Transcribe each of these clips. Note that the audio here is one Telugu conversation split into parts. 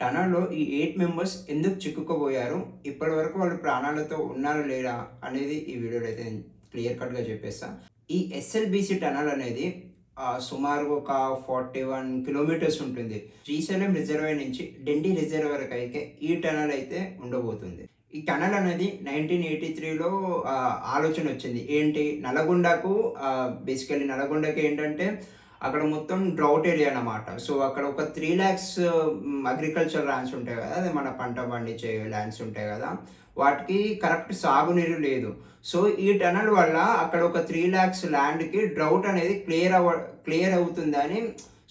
టనల్లో ఈ ఎయిట్ మెంబర్స్ ఎందుకు చిక్కుకుపోయారు? ఇప్పటి వరకు వాళ్ళు ప్రాణాలతో ఉన్నారా లేరా అనేది ఈ వీడియోలో అయితే క్లియర్ కట్గా చెప్పేస్తా. ఈ ఎస్ఎల్బిసి టనల్ అనేది సుమారు ఒక ఫార్టీ వన్ కిలోమీటర్స్ ఉంటుంది. శ్రీశైలం రిజర్వాయర్ నుంచి డిండి రిజర్వాయర్ వరకు అయితే ఈ టనల్ అయితే ఉండబోతుంది. ఈ టనల్ అనేది నైన్టీన్ ఎయిటీ త్రీలో ఆలోచన వచ్చింది. ఏంటి? నల్గొండకు బేసికలీ నల్గొండకి ఏంటంటే అక్కడ మొత్తం డ్రౌట్ ఏరియా అన్నమాట. సో అక్కడ ఒక త్రీ ల్యాక్స్ అగ్రికల్చర్ ల్యాండ్స్ ఉంటాయి కదా అదే మన పంట పండించే ల్యాండ్స్ ఉంటాయి కదా వాటికి కరెక్ట్ సాగునీరు లేదు. సో ఈ టనల్ వల్ల అక్కడ ఒక త్రీ ల్యాక్స్ ల్యాండ్కి డ్రౌట్ అనేది క్లియర్ అవ క్లియర్ అవుతుందని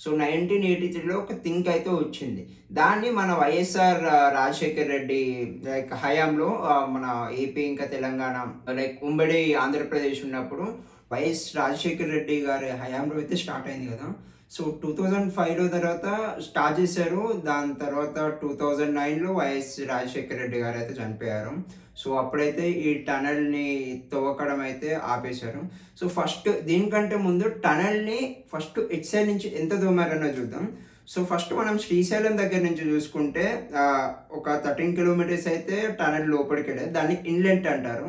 సో నైన్టీన్ ఎయిటీ త్రీలో ఒక థింక్ అయితే వచ్చింది. దాన్ని మన వైఎస్ఆర్ రాజశేఖర్ రెడ్డి లైక్ హయాంలో మన ఏపీ ఇంకా తెలంగాణ లైక్ ఉమ్మడి ఆంధ్రప్రదేశ్ ఉన్నప్పుడు వైఎస్ రాజశేఖర్ రెడ్డి గారి హయాంలో అయితే స్టార్ట్ అయింది కదా. సో టూ థౌజండ్ ఫైవ్లో తర్వాత స్టార్ట్ చేశారు. దాని తర్వాత టూ థౌజండ్ నైన్లో వైఎస్ రాజశేఖర్ రెడ్డి గారు అయితే చనిపోయారు. సో అప్పుడైతే ఈ టనల్ని తవ్వకడం అయితే ఆపేశారు. సో ఫస్ట్ దీనికంటే ముందు టనల్ని ఫస్ట్ ఇట్ సైడ్ నుంచి ఎంత దూమారనో చూద్దాం. సో ఫస్ట్ మనం శ్రీశైలం దగ్గర నుంచి చూసుకుంటే ఒక థర్టీన్ కిలోమీటర్స్ అయితే టనల్ లోపలికి వెళ్ళేది దాన్ని ఇన్లెంట్ అంటారు.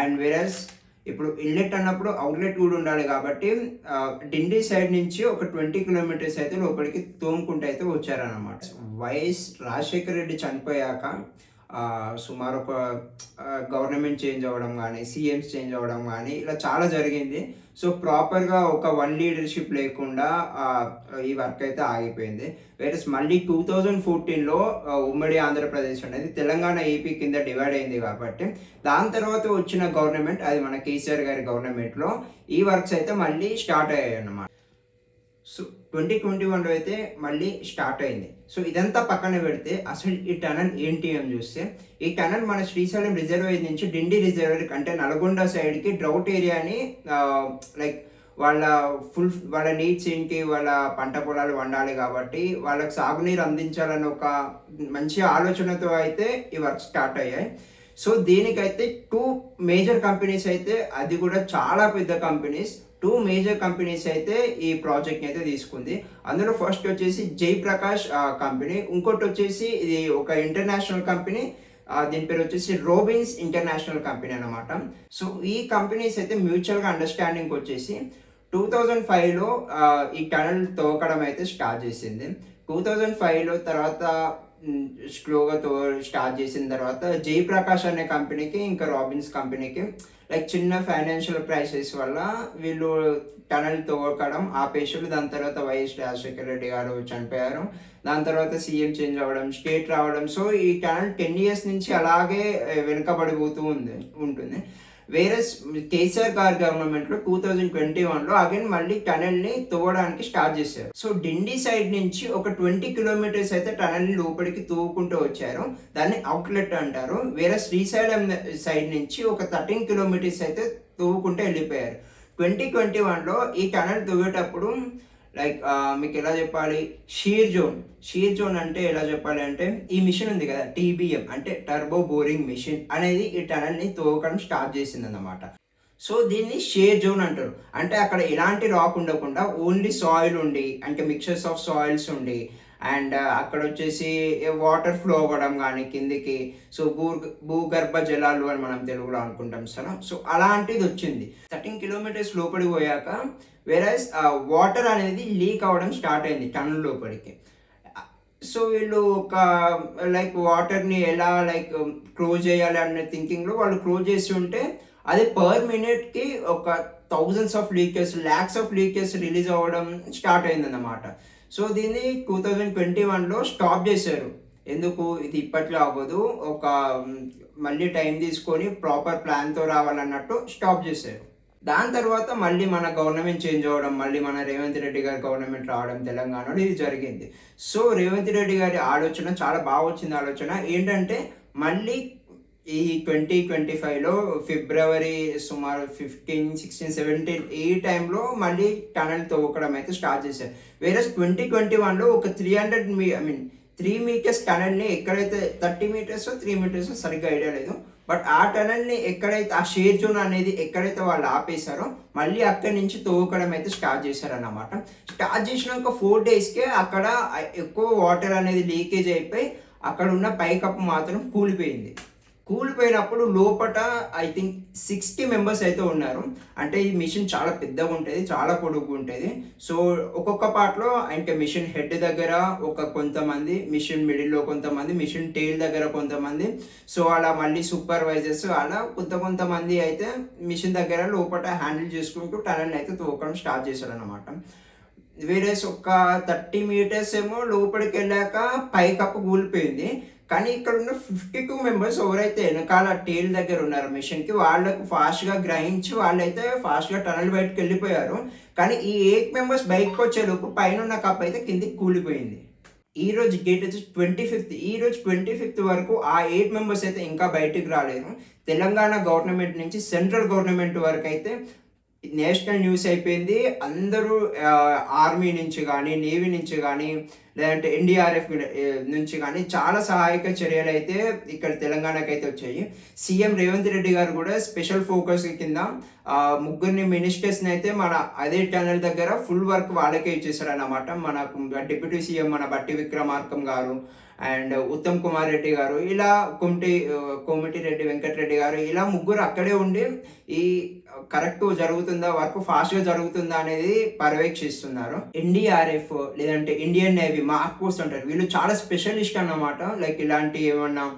అండ్ వేరస్ ఇప్పుడు ఇన్లెట్ అన్నప్పుడు అవుట్లెట్ కూడా ఉండాలి కాబట్టి డిండి సైడ్ నుంచి ఒక ట్వంటీ కిలోమీటర్స్ అయితే లోపలికి తోముకుంటూ అయితే వచ్చారనమాట వైఎస్ రాజశేఖర రెడ్డి చనిపోయాక సుమారు ఒక గవర్నమెంట్ చేంజ్ అవ్వడం కానీ సీఎంస్ చేంజ్ అవ్వడం కానీ ఇలా చాలా జరిగింది. సో ప్రాపర్గా ఒక వన్ లీడర్షిప్ లేకుండా ఈ వర్క్ అయితే ఆగిపోయింది. వేరే మళ్ళీ టూ థౌజండ్ ఫోర్టీన్లో ఉమ్మడి ఆంధ్రప్రదేశ్ అనేది తెలంగాణ ఏపీ కింద డివైడ్ అయింది కాబట్టి దాని తర్వాత వచ్చిన గవర్నమెంట్ అది మన కేసీఆర్ గారి గవర్నమెంట్లో ఈ వర్క్స్ అయితే మళ్ళీ స్టార్ట్ అయ్యాయి అన్నమాట సో ట్వంటీ ట్వంటీ వన్లో అయితే మళ్ళీ స్టార్ట్ అయింది. సో ఇదంతా పక్కన పెడితే అసలు ఈ టనల్ ఏంటి అని చూస్తే ఈ టనల్ మన శ్రీశైలం రిజర్వేర్ నుంచి డిండి రిజర్వేర్ అంటే నల్గొండ సైడ్కి డ్రౌట్ ఏరియాని లైక్ వాళ్ళ ఫుల్ వాళ్ళ నీడ్స్ ఏంటి వాళ్ళ పంట పొలాలు వండాలి కాబట్టి వాళ్ళకి సాగునీరు అందించాలని ఒక మంచి ఆలోచనతో అయితే ఈ వర్క్ స్టార్ట్ అయ్యాయి. సో దీనికైతే టూ మేజర్ కంపెనీస్ అయితే అది కూడా చాలా పెద్ద కంపెనీస్. టూ మేజర్ కంపెనీస్ అయితే ఈ ప్రాజెక్ట్ని అయితే తీసుకుంది. అందులో ఫస్ట్ వచ్చేసి జయప్రకాష్ కంపెనీ ఇంకోటి వచ్చేసి ఇది ఒక ఇంటర్నేషనల్ కంపెనీ దీని పేరు వచ్చేసి రోబిన్స్ ఇంటర్నేషనల్ కంపెనీ అనమాట సో ఈ కంపెనీస్ అయితే మ్యూచువల్గా అండర్స్టాండింగ్ వచ్చేసి టూ థౌజండ్ ఫైవ్లో ఈ టనల్ తోకడం అయితే స్టార్ట్ చేసింది. టూ థౌజండ్ ఫైవ్లో తర్వాత స్లోగా తో స్టార్ట్ చేసిన తర్వాత జయప్రకాష్ అనే కంపెనీకి ఇంకా రాబిన్స్ కంపెనీకి లైక్ చిన్న ఫైనాన్షియల్ క్రైసిస్ వల్ల వీళ్ళు టనల్ ఆ ఆపేసారు దాని తర్వాత వైఎస్ రాజశేఖర రెడ్డి గారు చనిపోయారు. దాని తర్వాత సీఎం చేంజ్ అవ్వడం స్టేట్ రావడం. సో ఈ టనల్ టెన్ ఇయర్స్ నుంచి అలాగే వెనుకబడిపోతూ ఉంది ఉంటుంది. వేరే కేసీఆర్ గారి గవర్నమెంట్లో టూ థౌజండ్ ట్వంటీ వన్లో అగైన్ మళ్ళీ టనల్ని తవ్వడానికి స్టార్ట్ చేశారు. సో డిండి సైడ్ నుంచి ఒక ట్వంటీ కిలోమీటర్స్ అయితే టనల్ని లోపలికి తవ్వుకుంటూ వచ్చారు. దాన్ని అవుట్లెట్ అంటారు. వేరే శ్రీశైలం సైడ్ నుంచి ఒక థర్టీన్ కిలోమీటర్స్ అయితే తవ్వుకుంటూ వెళ్ళిపోయారు. ట్వంటీ ట్వంటీ వన్లో ఈ టనల్ తవ్వేటప్పుడు లైక్ మీకు ఎలా చెప్పాలి? Shear zone. షీర్ జోన్ అంటే ఎలా చెప్పాలి అంటే ఈ మిషన్ ఉంది కదా టీబీఎం అంటే టర్బో బోరింగ్ మిషన్ అనేది ఈ టనల్ని తోకడం స్టార్ట్ చేసింది అన్నమాట సో దీన్ని షేర్ జోన్ అంటారు. అంటే అక్కడ ఎలాంటి రాక్ ఉండకుండా ఓన్లీ సాయిల్ ఉండి అంటే మిక్చర్స్ ఆఫ్ సాయిల్స్ ఉండి అండ్ అక్కడ వచ్చేసి వాటర్ ఫ్లో అవ్వడం కానీ కిందికి సో భూ భూగర్భ జలాలు అని మనం తెలుగులో అనుకుంటాం సార్ సో అలాంటిది వచ్చింది. థర్టీన్ కిలోమీటర్స్ లోపలికి పోయాక వేరే వాటర్ అనేది లీక్ అవ్వడం స్టార్ట్ అయింది టన్నుల లోపలికి. సో వీళ్ళు ఒక లైక్ వాటర్ని ఎలా లైక్ క్లోజ్ చేయాలి అనే థింకింగ్లో వాళ్ళు క్లోజ్ చేసి ఉంటే అది పర్ మినిట్కి ఒక thousands of leakage lakhs of leakage release అవ్వడం స్టార్ట్ అయిందన్నమాట. సో దీన్ని టూ థౌజండ్ ట్వంటీ వన్లో స్టాప్ చేశారు. ఎందుకు? ఇది ఇప్పట్లో అవ్వదు. ఒక మళ్ళీ టైం తీసుకొని ప్రాపర్ ప్లాన్తో రావాలన్నట్టు స్టాప్ చేశారు. దాని తర్వాత మళ్ళీ మన గవర్నమెంట్ చేంజ్ అవ్వడం మళ్ళీ మన రేవంత్ రెడ్డి గారి గవర్నమెంట్ రావడం తెలంగాణలో ఇది జరిగింది. సో రేవంత్ రెడ్డి గారి ఆలోచన చాలా బాగా వచ్చింది ఆలోచన. ఏంటంటే మళ్ళీ ఈ ట్వంటీ ట్వంటీ ఫైవ్లో ఫిబ్రవరి సుమారు ఫిఫ్టీన్ సిక్స్టీన్ సెవెంటీన్ ఈ టైంలో మళ్ళీ టనల్ తవ్వకడం అయితే స్టార్ట్ చేశారు. వేరే ట్వంటీ ట్వంటీ వన్లో ఒక త్రీ హండ్రెడ్ మీ ఐ మీన్ త్రీ మీటర్స్ టనల్ని ఎక్కడైతే థర్టీ మీటర్స్ త్రీ మీటర్స్ సరిగ్గా ఐడియా లేదు. బట్ ఆ టనల్ని ఎక్కడైతే ఆ షేర్ జోన్ అనేది ఎక్కడైతే వాళ్ళు ఆపేశారో మళ్ళీ అక్కడి నుంచి తవ్వుకోవడం అయితే స్టార్ట్ చేశారన్నమాట. స్టార్ట్ చేసినాక ఫోర్ డేస్కే అక్కడ ఎక్కువ వాటర్ అనేది లీకేజ్ అయిపోయి అక్కడ ఉన్న పైకప్పు మాత్రం కూలిపోయింది. కూలిపోయినప్పుడు లోపట ఐ థింక్ సిక్స్టీ మెంబర్స్ అయితే ఉన్నారు. అంటే ఈ మిషన్ చాలా పెద్దగా ఉంటుంది చాలా పొడుగు ఉంటుంది. సో ఒక్కొక్క పార్ట్లో అంటే మిషన్ హెడ్ దగ్గర ఒక కొంతమంది మిషన్ మిడిల్లో కొంతమంది మిషన్ టెయిల్ దగ్గర కొంతమంది. సో అలా మళ్ళీ సూపర్వైజర్స్ అలా కొంత కొంతమంది అయితే మిషన్ దగ్గర లోపల హ్యాండిల్ చేసుకుంటూ టనల్ అయితే తోకడం స్టార్ట్ చేశారు అనమాట వేరేస్ ఒక థర్టీ మీటర్స్ ఏమో లోపలికి వెళ్ళాక పైకప్పు కూలిపోయింది. కానీ ఇక్కడ ఉన్న ఫిఫ్టీ టూ మెంబర్స్ ఎవరైతే వెనకాల టేల్ దగ్గర ఉన్నారు మిషన్కి వాళ్ళకు ఫాస్ట్గా గ్రహించి వాళ్ళైతే ఫాస్ట్గా టనల్ బయటకు వెళ్ళిపోయారు. కానీ ఈ ఎయిట్ మెంబర్స్ బయటకు వచ్చేలోపు పైన ఉన్న కప్ అయితే కిందికి కూలిపోయింది. ఈ రోజు గేట్ వచ్చి ట్వంటీ ఫిఫ్త్ ఈ రోజు ట్వంటీ ఫిఫ్త్ వరకు ఆ ఎయిట్ మెంబర్స్ అయితే ఇంకా బయటికి రాలేదు. తెలంగాణ గవర్నమెంట్ నుంచి సెంట్రల్ గవర్నమెంట్ వరకు అయితే నేషనల్ న్యూస్ అయిపోయింది. అందరూ ఆర్మీ నుంచి కానీ నేవీ నుంచి కానీ లేదంటే ఎన్డీఆర్ఎఫ్ నుంచి కానీ చాలా సహాయక చర్యలు అయితే ఇక్కడ తెలంగాణకు అయితే వచ్చాయి. సీఎం రేవంత్ రెడ్డి గారు కూడా స్పెషల్ ఫోకస్ కింద ముగ్గురిని మినిస్టర్స్ని అయితే మన అదే ఛానల్ దగ్గర ఫుల్ వర్క్ వాళ్ళకే ఇచ్చేసారు అన్నమాట మన డిప్యూటీ సీఎం మన బట్టి విక్రమార్కం గారు అండ్ ఉత్తమ్ కుమార్ రెడ్డి గారు ఇలా కుమిటి కోమిటి రెడ్డి వెంకటరెడ్డి గారు ఇలా ముగ్గురు అక్కడే ఉండి ఈ కరెక్ట్ జరుగుతుందా వర్క్ ఫాస్ట్గా జరుగుతుందా అనేది పర్యవేక్షిస్తున్నారు. ఎన్డీఆర్ఎఫ్ లేదంటే ఇండియన్ నేవీ మార్క్ పోస్ట్ అంటారు. వీళ్ళు చాలా స్పెషలిస్ట్ అన్నమాట. లైక్ ఇలాంటి ఏమన్నా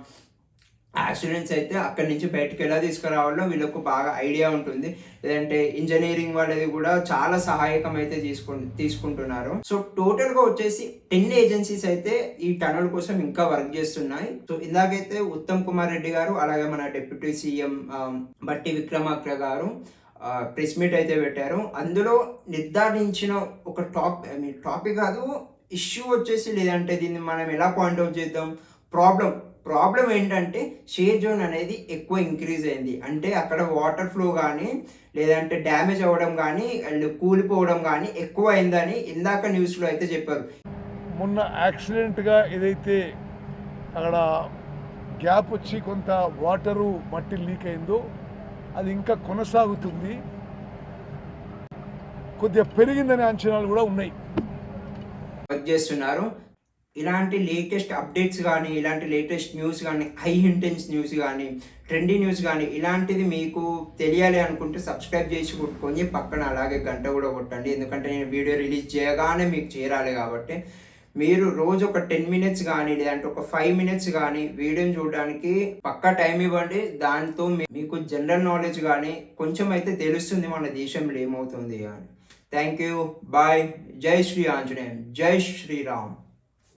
యాక్సిడెంట్స్ అయితే అక్కడి నుంచి బయటకు ఎలా తీసుకురావాలో వీళ్ళకు బాగా ఐడియా ఉంటుంది. లేదంటే ఇంజనీరింగ్ వాళ్ళది కూడా చాలా సహాయకం అయితే తీసుకు తీసుకుంటున్నారు. సో టోటల్గా వచ్చేసి టెన్ ఏజెన్సీస్ అయితే ఈ టనల్ కోసం ఇంకా వర్క్ చేస్తున్నాయి. సో ఇందాకైతే ఉత్తమ్ కుమార్ రెడ్డి గారు అలాగే మన డిప్యూటీ సీఎం బట్టి విక్రమార్క గారు ప్రెస్ మీట్ అయితే పెట్టారు. అందులో నిర్ధారించిన ఒక టాప్ ఐ మీన్ టాపిక్ కాదు ఇష్యూ వచ్చేసి లేదంటే దీన్ని మనం ఎలా పాయింట్అవుట్ చేద్దాం? ప్రాబ్లం ప్రాబ్లం ఏంటంటే షేర్ జోన్ అనేది ఎక్కువ ఇంక్రీజ్ అయింది. అంటే అక్కడ వాటర్ ఫ్లో కానీ లేదంటే డ్యామేజ్ అవ్వడం కానీ కూలిపోవడం కానీ ఎక్కువ అయిందని ఇందాక న్యూస్లో అయితే చెప్పారు. మొన్న యాక్సిడెంట్గా ఏదైతే అక్కడ గ్యాప్ వచ్చి కొంత వాటరు మట్టి లీక్ అయిందో అది ఇంకా కొనసాగుతుంది. కొద్దిగా పెరిగిందనే అంచనాలు కూడా ఉన్నాయి. వర్క్ చేస్తున్నారు. ఇలాంటి లేటెస్ట్ అప్డేట్స్ కానీ ఇలాంటి లేటెస్ట్ న్యూస్ కానీ హై ఇంటెన్స్ న్యూస్ కానీ ట్రెండీ న్యూస్ కానీ ఇలాంటిది మీకు తెలియాలి అనుకుంటే సబ్స్క్రైబ్ చేసి కొట్టుకొని పక్కన అలాగే గంట కూడా కొట్టండి. ఎందుకంటే నేను వీడియో రిలీజ్ చేయగానే మీకు చేరాలి కాబట్టి. మీరు రోజు ఒక టెన్ మినిట్స్ కానీ లేదంటే ఒక ఫైవ్ మినిట్స్ కానీ వీడియోని చూడడానికి పక్కా టైం ఇవ్వండి. దాంతో మీకు జనరల్ నాలెడ్జ్ కానీ కొంచెం అయితే తెలుస్తుంది మన దేశంలో ఏమవుతుంది అని. Thank you. బాయ్. జై శ్రీ ఆంజనేయం. జై శ్రీరామ్.